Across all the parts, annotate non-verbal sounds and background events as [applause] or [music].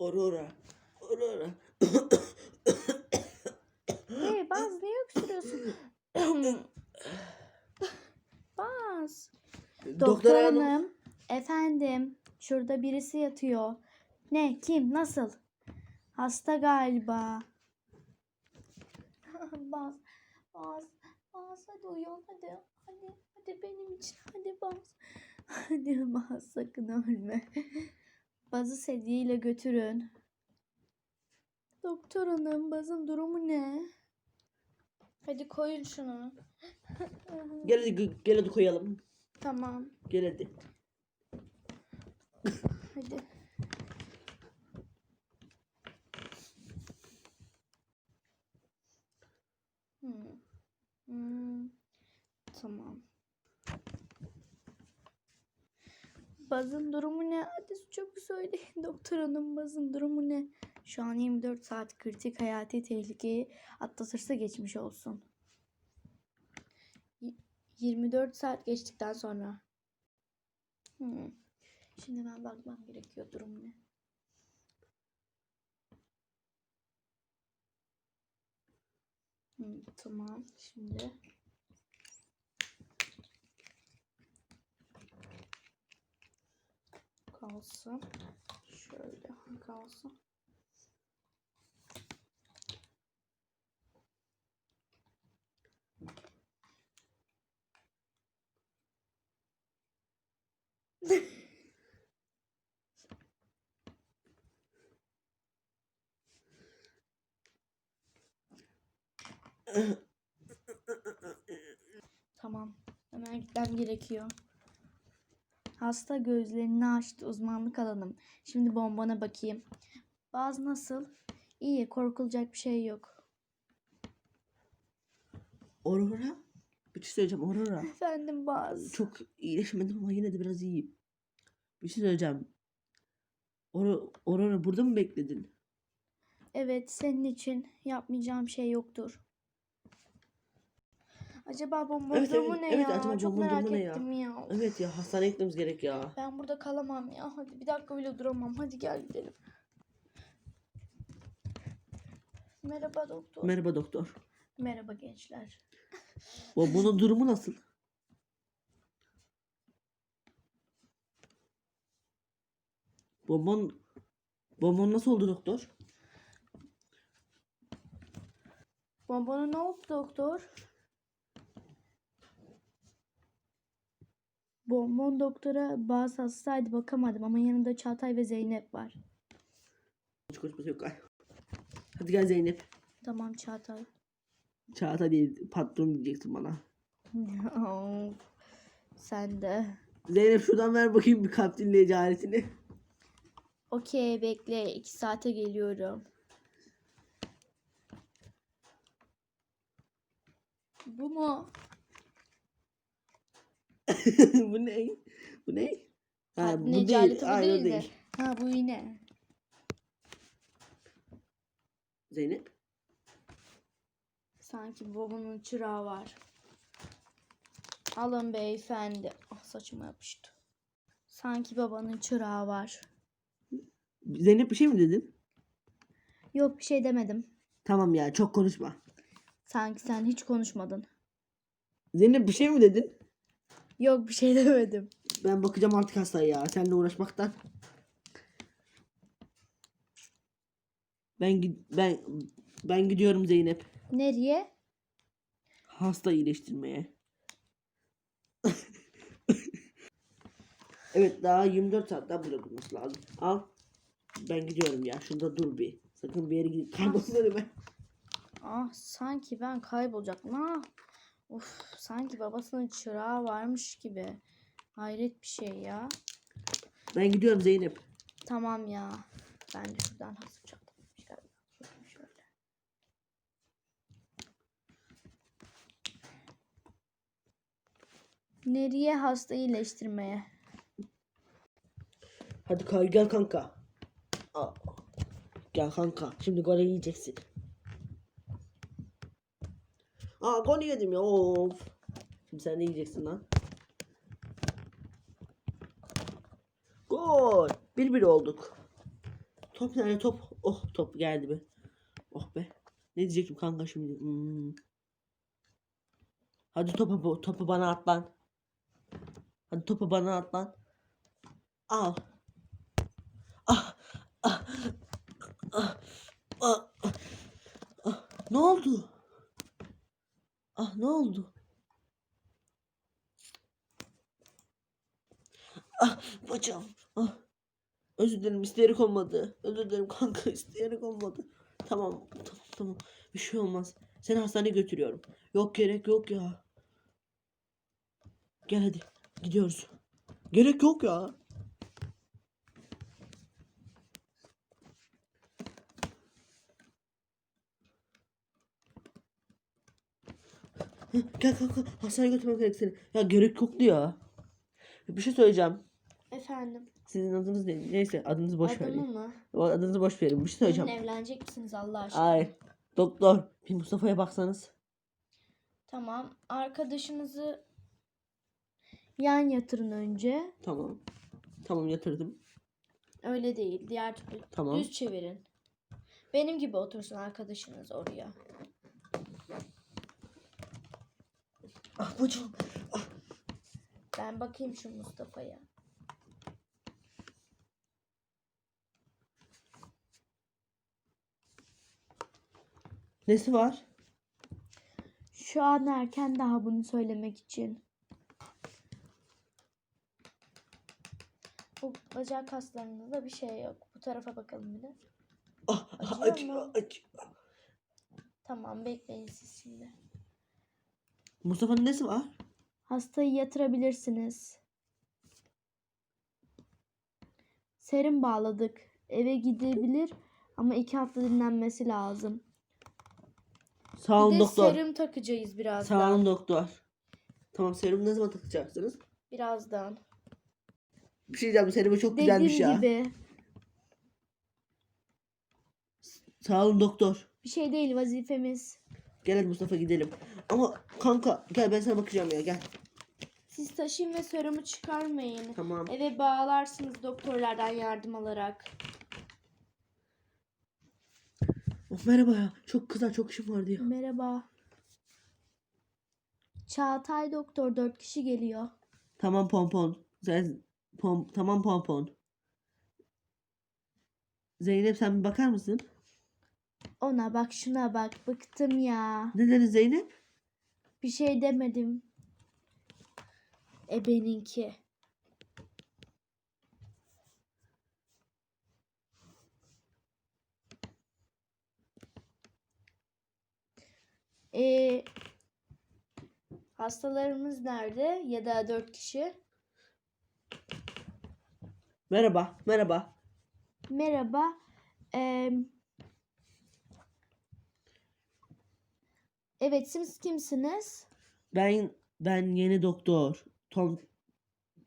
Aurora. Aurora. Hey Baz niye öksürüyorsun? [coughs] Baz. Doktor Doktor hanım. hanım. Efendim. Şurada birisi yatıyor. Ne? Kim? Nasıl? Hasta galiba. [laughs] Baz. Baz. Baz hadi uyan hadi. Hadi. Hadi benim için. Hadi Baz. [laughs] Hadi Baz sakın ölme. Bazı sedyeyle götürün. Doktor hanım Baz'ın durumu ne? Hadi koyun şunu. Gel hadi, gel hadi koyalım. Tamam. Gel hadi. Hadi. Hmm. Hmm. Tamam. Bazın durumu ne? Hadi çabuk söyleyin [laughs] doktor hanım bazın durumu ne? Şu an 24 saat kritik hayati tehlikeyi atlatırsa geçmiş olsun. Y- 24 saat geçtikten sonra. Hmm. Şimdi ben bakmam gerekiyor durum ne? Hmm, tamam. Şimdi kalsın. Şöyle kalsın. [laughs] Tamam. Hemen gitmem gerekiyor. Hasta gözlerini açtı uzmanlık alanım. Şimdi bombana bakayım. Baz nasıl? İyi, korkulacak bir şey yok. Aurora. Bir şey söyleyeceğim Aurora. Efendim Baz. Çok iyileşmedim ama yine de biraz iyiyim. Bir şey söyleyeceğim. Aurora, Aurora burada mı bekledin? Evet, senin için yapmayacağım şey yoktur. Acaba bomba Evet, ne evet, ya? acaba Çok merak ne ya? ettim ya. Evet ya hastaneye gitmemiz gerek ya. Ben burada kalamam ya. Hadi bir dakika bile duramam. Hadi gel gidelim. Merhaba doktor. Merhaba doktor. Merhaba gençler. Bu- Bunun [laughs] durumu nasıl? Bonbon Bonbon nasıl oldu doktor? Bombona ne oldu doktor? Bonbon doktora bazı hastaydı bakamadım ama yanında Çağatay ve Zeynep var. Hiç konuşması yok. Ay. Hadi gel Zeynep. Tamam Çağatay. Çağatay değil patron diyeceksin bana. [laughs] Sen de. Zeynep şuradan ver bakayım bir kalp dinleyici aletini. Okey bekle. iki saate geliyorum. Bu mu? [laughs] bu ne? Bu ne? Ha, bu dinleyici değil. bu Hayır, o değil de. Ha bu yine. Zeynep. Sanki babamın çırağı var. Alın beyefendi. Ah saçıma yapıştı. Sanki babanın çırağı var. Zeynep bir şey mi dedin? Yok bir şey demedim. Tamam ya çok konuşma. Sanki sen hiç konuşmadın. Zeynep bir şey mi dedin? Yok bir şey [laughs] demedim. Ben bakacağım artık hastaya ya. Seninle uğraşmaktan. Ben ben ben gidiyorum Zeynep. Nereye? Hasta iyileştirmeye. [laughs] evet daha 24 saat daha burada durması lazım. Al. Ben gidiyorum ya. Şurada dur bir. Sakın bir yere gidip kaybolma önüme. Ah sanki ben kaybolacaktım. Ah. Of sanki babasının çırağı varmış gibi. Hayret bir şey ya. Ben gidiyorum Zeynep. Tamam ya. Ben de şuradan hızlıca şöyle. şöyle. Nereye hasta iyileştirmeye? Hadi kay gel kanka. Aa. Gel kanka. Şimdi gol yiyeceksin. Aa gol yedim ya. Of. Şimdi sen de yiyeceksin lan. Gol. 1-1 olduk. Top nerede top? Oh top geldi be. Oh be. Ne diyecektim kanka şimdi? Hmm. Hadi topu, topu bana at lan. Hadi topu bana at lan. Al. Ah. Ah. Ah. Ah. Ah. Ne oldu? Ah ne oldu? Ah bacağım. Ah. Özür dilerim isteyerek olmadı. Özür dilerim kanka [laughs] isteyerek olmadı. Tamam tamam tamam. Bir şey olmaz. Seni hastaneye götürüyorum. Yok gerek yok ya. Gel hadi. Gidiyoruz. Gerek yok ya. Gel kanka hastaneye götürmem gerek seni. Ya gerek yoktu ya. Bir şey söyleyeceğim. Efendim. Sizin adınız ne? Neyse adınızı boş Adımı verin. mı? O Adınızı boş verin. Bir şey söyleyeceğim. Benimle evlenecek misiniz Allah aşkına? Ay doktor bir Mustafa'ya baksanız. Tamam. Arkadaşınızı yan yatırın önce. Tamam. Tamam yatırdım. Öyle değil. Diğer türlü Tamam. düz çevirin. Benim gibi otursun arkadaşınız oraya. Ah bacım. Ben bakayım şu Mustafa'ya. Nesi var? Şu an erken daha bunu söylemek için. Bu bacak kaslarında da bir şey yok. Bu tarafa bakalım bir de. Ah, Acıyor acı, mu? acı. Tamam bekleyin siz şimdi. Mustafa'nın nesi var? Hastayı yatırabilirsiniz. Serum bağladık. Eve gidebilir ama iki hafta dinlenmesi lazım. Sağ Bir olun de doktor. serum takacağız birazdan. Sağ olun doktor. Tamam serum ne zaman takacaksınız? Birazdan. Bir şey diyeceğim serumu çok Dediğim güzelmiş ya. gibi. Sağ olun doktor. Bir şey değil vazifemiz. Gel hadi Mustafa gidelim. Ama kanka gel ben sana bakacağım ya gel. Siz taşıyın ve serumu çıkarmayın. Tamam. Eve bağlarsınız doktorlardan yardım alarak. Oh, merhaba ya. Çok kızar çok işim vardı ya. Merhaba. Çağatay doktor dört kişi geliyor. Tamam pompon. Sen, pom, tamam pompon. Zeynep sen bir bakar mısın? Ona bak şuna bak bıktım ya. Ne dedi Zeynep? Bir şey demedim. E benimki. E, hastalarımız nerede? Ya da dört kişi. Merhaba. Merhaba. Merhaba. Eee, evet siz kimsiniz? Ben ben yeni doktor. Tom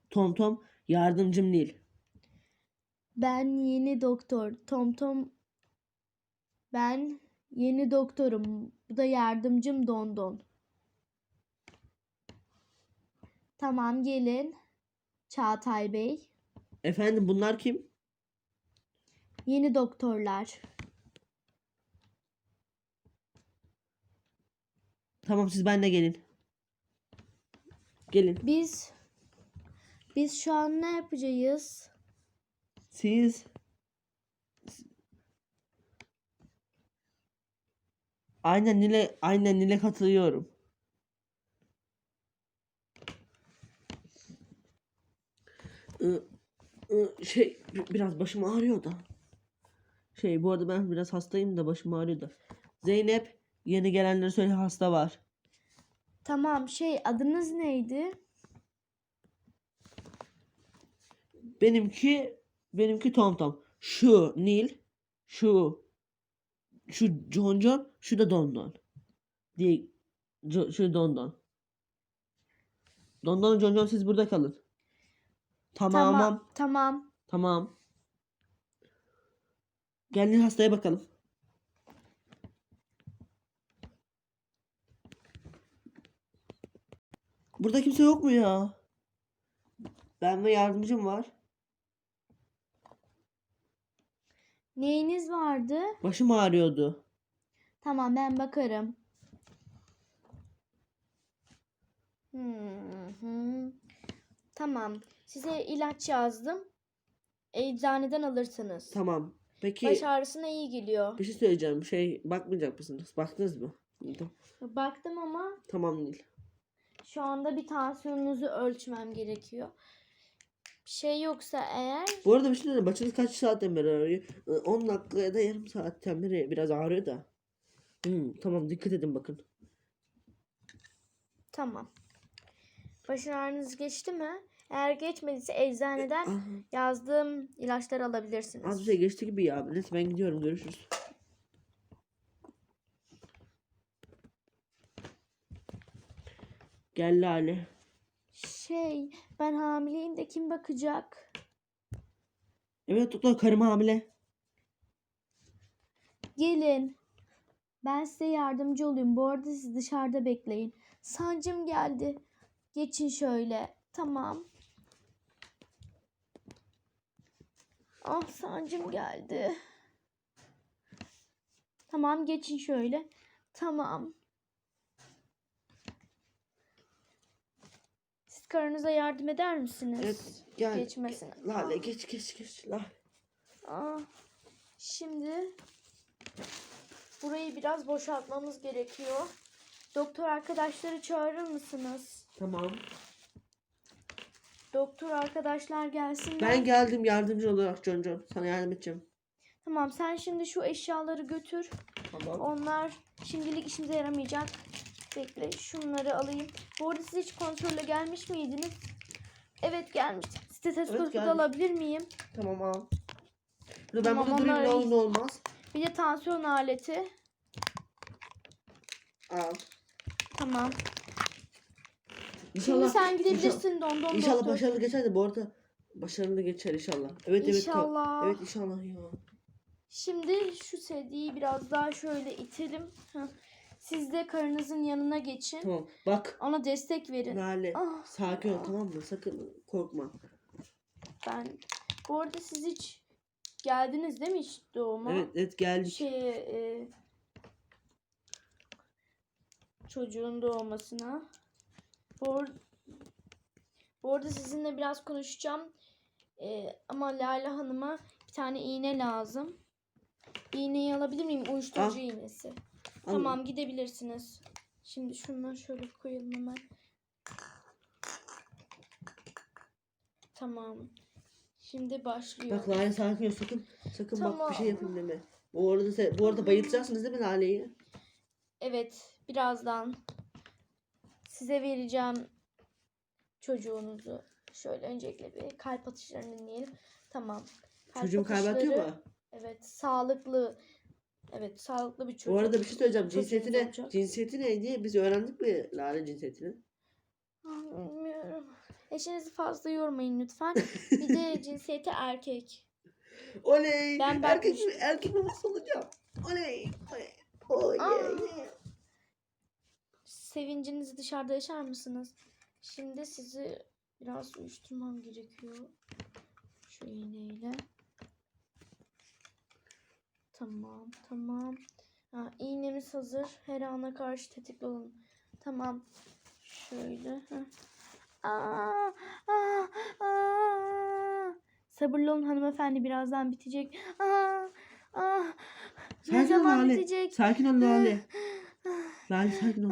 Tom Tom yardımcım değil. Ben yeni doktor. Tom Tom. Ben yeni doktorum. Bu da yardımcım Don Don. Tamam gelin. Çağatay Bey. Efendim bunlar kim? Yeni doktorlar. Tamam siz benimle gelin. Gelin. Biz biz şu an ne yapacağız? Siz Aynen Nil'e aynen Nil'e katılıyorum. E, Şey bi- biraz başım ağrıyor da. Şey bu arada ben biraz hastayım da başım ağrıyor da. Zeynep yeni gelenlere söyle hasta var. Tamam şey adınız neydi? Benimki benimki Tom Tom. Şu Nil, şu şu John John, şu da Don Don. Diye şu Don Don. Don Don John John siz burada kalın. Tamam. Tamam. Tamam. Tamam. Gelin hastaya bakalım. Burada kimse yok mu ya? Ben ve yardımcım var. Neyiniz vardı? Başım ağrıyordu. Tamam ben bakarım. Hmm, hı. Tamam. Size ilaç yazdım. Eczaneden alırsınız. Tamam. Peki Baş ağrısına iyi geliyor. bir şey söyleyeceğim. Şey bakmayacak mısınız? Baktınız mı? Baktım ama Tamam Nil. Şu anda bir tansiyonunuzu ölçmem gerekiyor. Bir şey yoksa eğer Bu arada bir şey söyleyeyim. Başınız kaç saatten beri ağrıyor? Ee, 10 dakika ya da yarım saatten beri biraz ağrıyor da. Hmm, tamam dikkat edin bakın. tamam. Baş ağrınız geçti mi? Eğer geçmediyse eczaneden Ah, yazdığım ilaçları alabilirsiniz. az bir şey geçti gibi ya. Neyse ben gidiyorum. Görüşürüz. Gel Lale. Şey, ben hamileyim de kim bakacak? Evet doktor karım hamile. Gelin. Ben size yardımcı olayım. Bu arada siz dışarıda bekleyin. Sancım geldi. Geçin şöyle. Tamam. Ah sancım geldi. Tamam geçin şöyle. Tamam. Siz karınıza yardım eder misiniz? Evet gel. Geçmesine. Lale geç geç geç. Lale. Aa, şimdi burayı biraz boşaltmamız gerekiyor. Doktor arkadaşları çağırır mısınız? Tamam. Doktor arkadaşlar gelsinler. Ben geldim yardımcı olarak John. Sana yardım edeceğim. Tamam sen şimdi şu eşyaları götür. Tamam. Onlar şimdilik işimize yaramayacak. Bekle şunları alayım. Bu arada siz hiç kontrolle gelmiş miydiniz? Evet gelmiş. Stetoskopu da geldik. alabilir miyim? Tamam al. Dur ben Tamam, burada durayım ne olur iyi. ne olmaz. Bir de tansiyon aleti. Al. Tamam. İnşallah, Şimdi sen inşallah- gidebilirsin don don İnşallah doktor. başarılı geçer de bu arada başarılı geçer inşallah. Evet evet. İnşallah. Evet inşallah ya. Şimdi şu sediyi biraz daha şöyle itelim. Siz de karınızın yanına geçin. Tamam. Bak. Ona destek verin. Lale. Ah, Sakin ol tamam mı? Sakın korkma. ben bu arada siz hiç geldiniz değil mi hiç doğuma? Evet evet geldik. Şeye e, çocuğun doğmasına. Bu, ar- bu arada sizinle biraz konuşacağım. E, ama Lale Hanım'a bir tane iğne lazım. İğneyi alabilir miyim? Uyuşturucu Al. iğnesi. Tamam gidebilirsiniz. Şimdi şunları şöyle koyalım hemen. Tamam. Şimdi başlıyor. Bak Lale sakin ol sakın. Sakın bak bir şey yapın deme. Bu arada se- bu arada bayılacaksınız değil mi Lale'yi? Evet, birazdan size vereceğim çocuğunuzu. Şöyle öncelikle bir kalp atışlarını dinleyelim. Tamam. Kalp Çocuğum kaybatıyor atışları- mu? Evet, sağlıklı. Evet, sağlıklı bir çocuk. Bu arada bir şey söyleyeceğim. Çocuğunuz Cinsiyeti ne? olacak. Cinsiyeti neydi? Biz öğrendik mi Lale cinsiyetini? Ah, Bilmiyorum. Eşinizi fazla yormayın lütfen. Bir de [laughs] cinsiyeti erkek. Oley! Ben erkek bakmış- erkek babası olacağım. Oley! Oley! Oh Aa. yeah, yeah. Sevincinizi dışarıda yaşar mısınız? Şimdi sizi biraz uyuşturmam gerekiyor. Şu iğneyle. Tamam, tamam. Ha, iğnemiz hazır. Her ana karşı tetikli olun. Tamam. Şöyle. heh. Aa, aa, aa. Sabırlı olun hanımefendi birazdan bitecek. Aa, aa. Ne Sakin ol zaman Lale. bitecek? Sakin ol Lale. Lale sakin ol.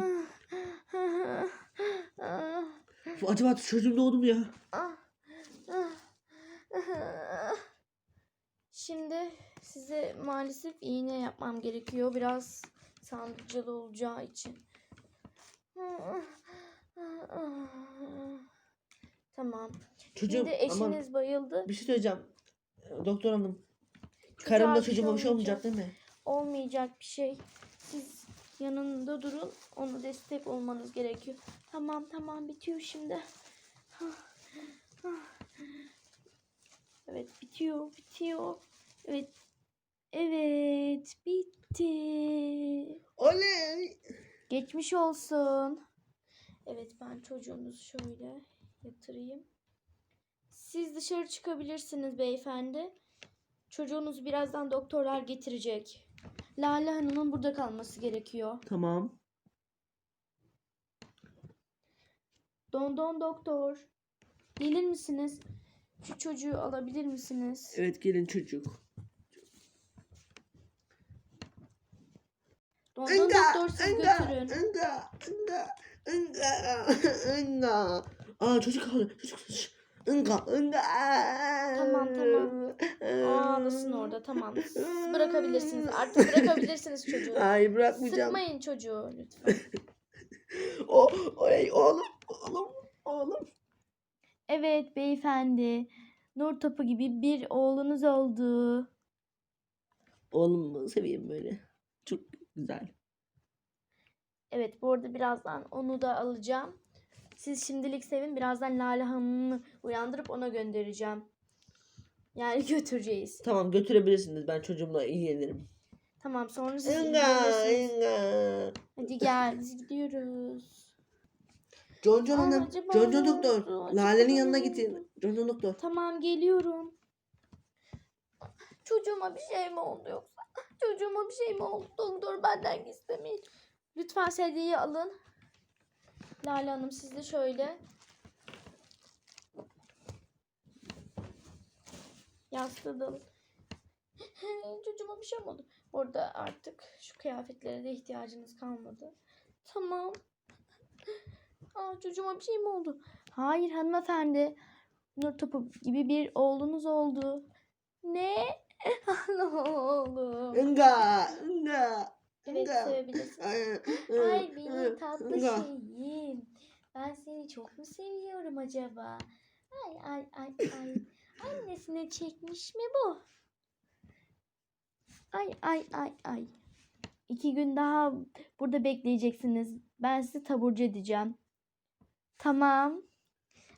Acaba çocuğum doğdu mu ya? Şimdi size maalesef iğne yapmam gerekiyor. Biraz sancılı olacağı için. Tamam. Çocuğum Şimdi aman eşiniz bayıldı. bir şey söyleyeceğim. Doktor hanım. Çocuğa Karımda çocuğuma bir şey olmayacak değil mi? Olmayacak bir şey. Siz yanında durun. Ona destek olmanız gerekiyor. Tamam tamam bitiyor şimdi. Evet bitiyor bitiyor. Evet. Evet bitti. Oley! Geçmiş olsun. Evet ben çocuğunuzu şöyle yatırayım. Siz dışarı çıkabilirsiniz beyefendi. Çocuğunuzu birazdan doktorlar getirecek. Lale Hanım'ın burada kalması gerekiyor. Tamam. Don don doktor. Gelir misiniz? Şu çocuğu alabilir misiniz? Evet gelin çocuk. Don don doktor siz götürün. Enga, enga, enga, enga. Aa çocuk ağlıyor. Çocuk. Enga, enga. Tamam, tamam. Ağlasın orada tamam. Bırakabilirsiniz. Artık bırakabilirsiniz çocuğu. Hayır bırakmayacağım. Sıkmayın çocuğu lütfen. [laughs] O, oley, oğlum, oğlum, oğlum. Evet beyefendi. Nur topu gibi bir oğlunuz oldu. Oğlumu seveyim böyle. Çok güzel. Evet bu arada birazdan onu da alacağım. Siz şimdilik sevin. Birazdan Lale Hanım'ı uyandırıp ona göndereceğim. Yani [laughs] götüreceğiz. Tamam götürebilirsiniz. Ben çocuğumla ilgilenirim. Tamam sonra siz Enga, ilgilenirsiniz. enga. Hadi gel biz gidiyoruz. John John Aa, hanım. acaba John John ne doktor. oldu? Acaba Lale'nin ne yanına oldu? gidin. John John doktor. Tamam geliyorum. Çocuğuma bir şey mi oldu yoksa? Çocuğuma bir şey mi oldu? Doktor benden gizlemeyin. Lütfen sedyeyi alın. Lale Hanım siz de şöyle. Yastığı da alın. Çocuğuma bir şey mi oldu? Orada artık şu kıyafetlere de ihtiyacınız kalmadı. Tamam. [laughs] Aa, çocuğuma bir şey mi oldu? Hayır hanımefendi. Nur topu gibi bir oğlunuz oldu. Ne? [laughs] ne oldu? Enga, enga. Evet sevebilirsin. Ay, [laughs] Ay benim tatlı şeyim. Ben seni çok mu seviyorum acaba? Ay ay ay ay. Annesine çekmiş mi bu? Ay ay ay ay. İki gün daha burada bekleyeceksiniz. Ben sizi taburcu edeceğim. Tamam.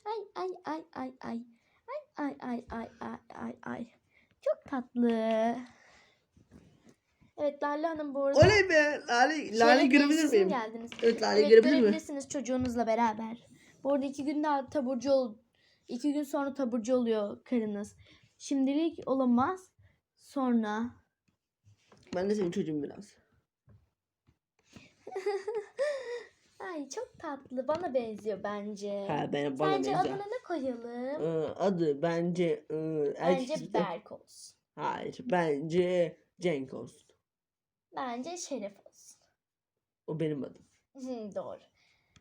Ay ay ay ay ay. Ay ay ay ay ay ay ay. Çok tatlı. Evet Lale Hanım bu arada. Oley be. Lale, Lale görebilir mi miyim? geldiniz? Evet Lale Evet görebilir miyim? görebilirsiniz çocuğunuzla beraber. Bu arada iki gün daha taburcu ol. iki gün sonra taburcu oluyor karınız. Şimdilik olamaz. Sonra. Ben de senin çocuğum biraz. [laughs] Ay çok tatlı. Bana benziyor bence. Ha ben bana Bence benziyor. adına ne koyalım? Ee, adı bence erkek Bence ismi- Berk olsun. Hayır bence Cenk olsun. Bence Şeref olsun. O benim adım. Hı, doğru.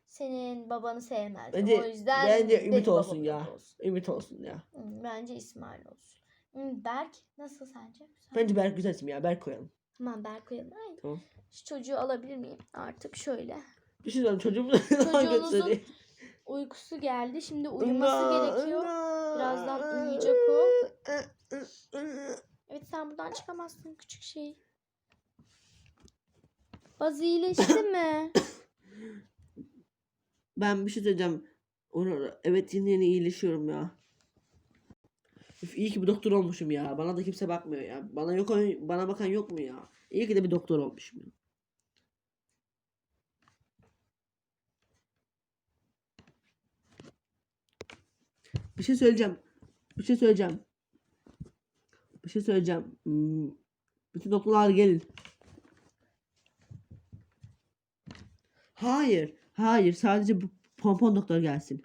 Senin babanı sevmezdim. Bence, o yüzden bence benim Ümit olsun babamın ya. adı olsun. Ümit olsun ya. Hı, Bence İsmail olsun. Hı, Berk nasıl sence? Güzel. Bence Berk güzel isim ya. Berk koyalım. Tamam Berk koyalım. Ay, Tamam. Şu çocuğu alabilir miyim? Artık şöyle. Bir şey söyleyeyim çocuğumu da [laughs] göstereyim. Uykusu geldi. Şimdi uyuması gerekiyor. Birazdan uyuyacak o. Evet sen buradan çıkamazsın küçük şey. Baz iyileşti mi? [coughs] Ben bir şey söyleyeceğim. Onu, evet yeni yeni iyileşiyorum ya. Üf, iyi ki bir doktor olmuşum ya. Bana da kimse bakmıyor ya. Bana yok bana bakan yok mu ya? İyi ki de bir doktor olmuşum ya. Bir şey söyleyeceğim. Bir şey söyleyeceğim. Bir şey söyleyeceğim. Hmm, Bütün doktorlar gelin. Hayır. Hayır. Sadece bu pompon doktor gelsin.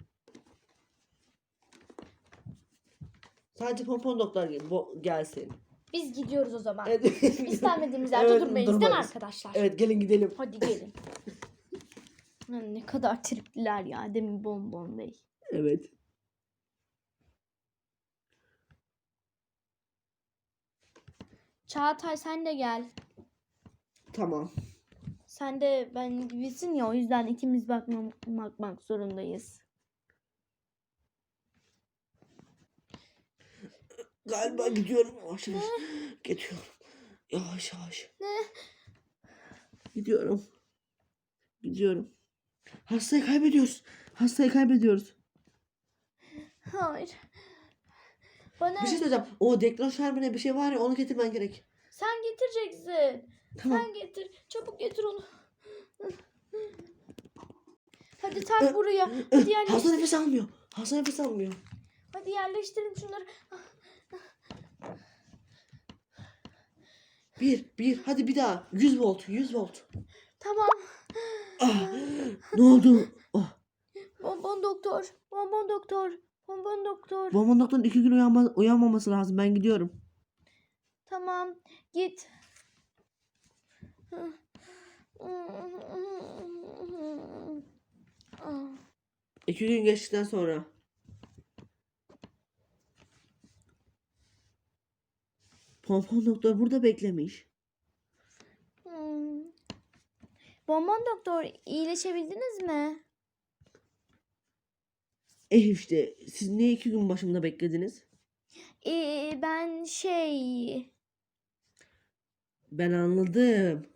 Sadece pompon doktor gel gelsin. Biz gidiyoruz o zaman. Evet. İstenmediğimiz yerde [laughs] Evet, durmayız değil mi durmayız. arkadaşlar? Evet gelin gidelim. Hadi gelin. [laughs] Ne kadar tripliler ya demin bonbon bey. Evet. Çağatay sen de gel. Tamam. Sen de ben gibisin ya o yüzden ikimiz bakmak, bakmak zorundayız. Galiba gidiyorum yavaş yavaş. Gidiyorum. Yavaş yavaş. Ne? Gidiyorum. Gidiyorum. Hastayı kaybediyoruz. Hastayı kaybediyoruz. Hayır. Bana Bir şey söyleyeceğim. O deklanşör bir şey var ya onu getirmen gerek. sen getireceksin. Tamam. Sen getir. Çabuk getir onu. Hadi tak buraya. Hadi Hasta yerleştir. nefes almıyor. Hasta nefes almıyor. Hadi yerleştirin şunları. Bir, bir. Hadi bir daha. 100 volt, 100 volt. Tamam. Ah, ne oldu? Ah, Bonbon doktor. Bonbon doktor. Bonbon doktor. babamın doktorun iki gün uyanma, uyanmaması lazım. Ben gidiyorum. Tamam. Git. İki gün geçtikten sonra. Pompon doktor burada beklemiş. Hmm. Bonbon doktor iyileşebildiniz mi? Eh işte siz niye iki gün başımda beklediniz? Ee, ben şey Ben anladım.